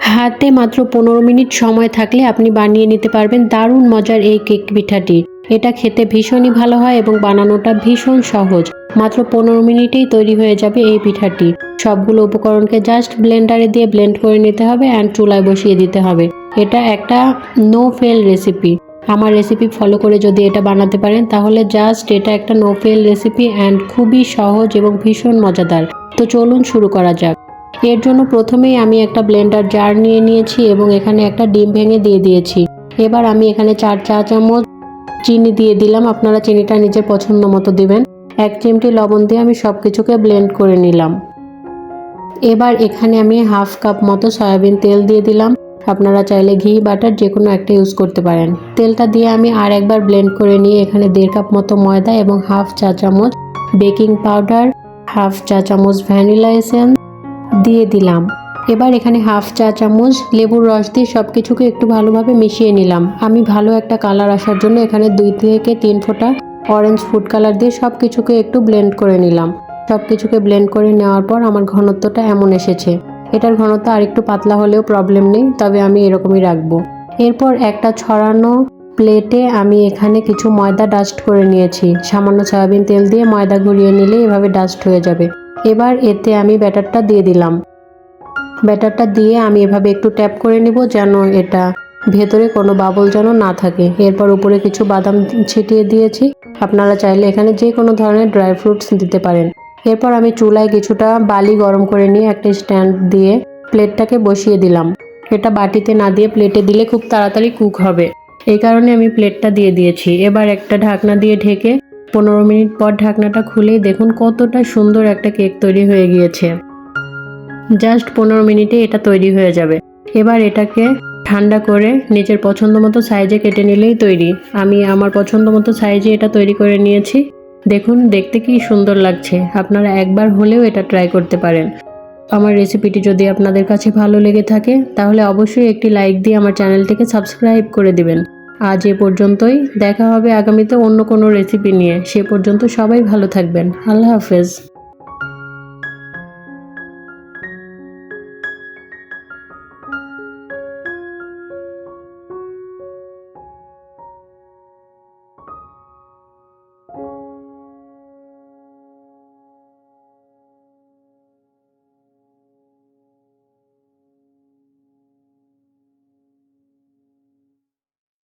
হাতে মাত্র পনেরো মিনিট সময় থাকলে আপনি বানিয়ে নিতে পারবেন দারুণ মজার এই কেক পিঠাটি। এটা খেতে ভীষণই ভালো হয় এবং বানানোটা ভীষণ সহজ। মাত্র পনেরো মিনিটেই তৈরি হয়ে যাবে এই পিঠাটি। সবগুলো উপকরণকে জাস্ট ব্লেন্ডারে দিয়ে ব্লেন্ড করে নিতে হবে অ্যান্ড চুলায় বসিয়ে দিতে হবে। এটা একটা নো ফেল রেসিপি আমার রেসিপি ফলো করে যদি এটা বানাতে পারেন, তাহলে জাস্ট এটা একটা নো ফেল রেসিপি অ্যান্ড খুবই সহজ এবং ভীষণ মজাদার। তো চলুন শুরু করা যাক। এর জন্য প্রথমেই আমি একটা ব্লেন্ডার জার নিয়ে নিয়েছি এবং এখানে একটা ডিম ভেঙে দিয়ে দিয়েছি। এবার আমি এখানে চার চা চামচ চিনি দিয়ে দিলাম। আপনারা চিনিটা নিজের পছন্দ মতো দিবেন। এক চিমটি লবণ দিয়ে আমি সব কিছুকে ব্লেন্ড করে নিলাম। এবার এখানে আমি হাফ কাপ মতো সয়াবিন তেল দিয়ে দিলাম। আপনারা চাইলে ঘি, বাটার যে কোনো একটা ইউজ করতে পারেন। তেলটা দিয়ে আমি আর একবার ব্লেন্ড করে নিয়ে এখানে দেড় কাপ মতো ময়দা এবং হাফ চা চামচ বেকিং পাউডার, হাফ চা চামচ ভ্যানিলা এসেন্স দিয়ে দিলাম। এবার এখানে হাফ চা চামচ লেবুর রস দিয়ে সব কিছুকে একটু ভালোভাবে মিশিয়ে নিলাম। আমি ভালো একটা কালার আসার জন্য এখানে দুই থেকে তিন ফোঁটা অরেঞ্জ ফুড কালার দিয়ে সব কিছুকে একটু ব্লেন্ড করে নিলাম। সব কিছুকে ব্লেন্ড করে নেওয়ার পর আমার ঘনত্বটা এমন এসেছে। এটার ঘনত্ব আরেকটু পাতলা হলেও প্রবলেম নেই, তবে আমি এরকমই রাখব। এরপর একটা ছড়ানো প্লেটে আমি এখানে কিছু ময়দা ডাস্ট করে নিয়েছি। সামান্য সয়াবিন তেল দিয়ে ময়দা ঘুরিয়ে নিলে এভাবে ডাস্ট হয়ে যাবে। এবার এতে আমি ব্যাটারটা দিয়ে দিলাম। ব্যাটারটা দিয়ে আমি এভাবে একটু ট্যাপ করে নিব যেন এটা ভেতরে কোনো বাবল যেন না থাকে। এরপর উপরে কিছু বাদাম ছিটিয়ে দিয়েছি। আপনারা চাইলে এখানে যে কোনো ধরনের ড্রাই ফ্রুটস দিতে পারেন। এরপর আমি চুলায় কিছুটা বালি গরম করে নিয়ে একটা স্ট্যান্ড দিয়ে প্লেটটাকে বসিয়ে দিলাম। এটা বাটিতে না দিয়ে প্লেটে দিলে খুব তাড়াতাড়ি কুক হবে। এই কারণে আমি প্লেটটা দিয়ে দিয়েছি। এবার একটা ঢাকনা দিয়ে ঢেকে পনেরো মিনিট পর ঢাকনাটা খুলেই দেখুন কতটা সুন্দর একটা কেক তৈরি হয়ে গিয়েছে। জাস্ট পনেরো মিনিটে এটা তৈরি হয়ে যাবে। এবার এটাকে ঠান্ডা করে নিজের পছন্দ মতো সাইজে কেটে নিলেই তৈরি। আমি আমার পছন্দ মতো সাইজে এটা তৈরি করে নিয়েছি। দেখুন, দেখতে কি সুন্দর লাগছে। আপনারা একবার হলেও এটা ট্রাই করতে পারেন। আমার রেসিপিটি যদি আপনাদের কাছে ভালো লেগে থাকে, তাহলে অবশ্যই একটি লাইক দিয়ে আমার চ্যানেলটিকে সাবস্ক্রাইব করে দিবেন। আজ এ পর্যন্তই। দেখা হবে আগামীতে অন্য কোনো রেসিপি নিয়ে। সে পর্যন্ত সবাই ভালো থাকবেন। আল্লাহ হাফেজ।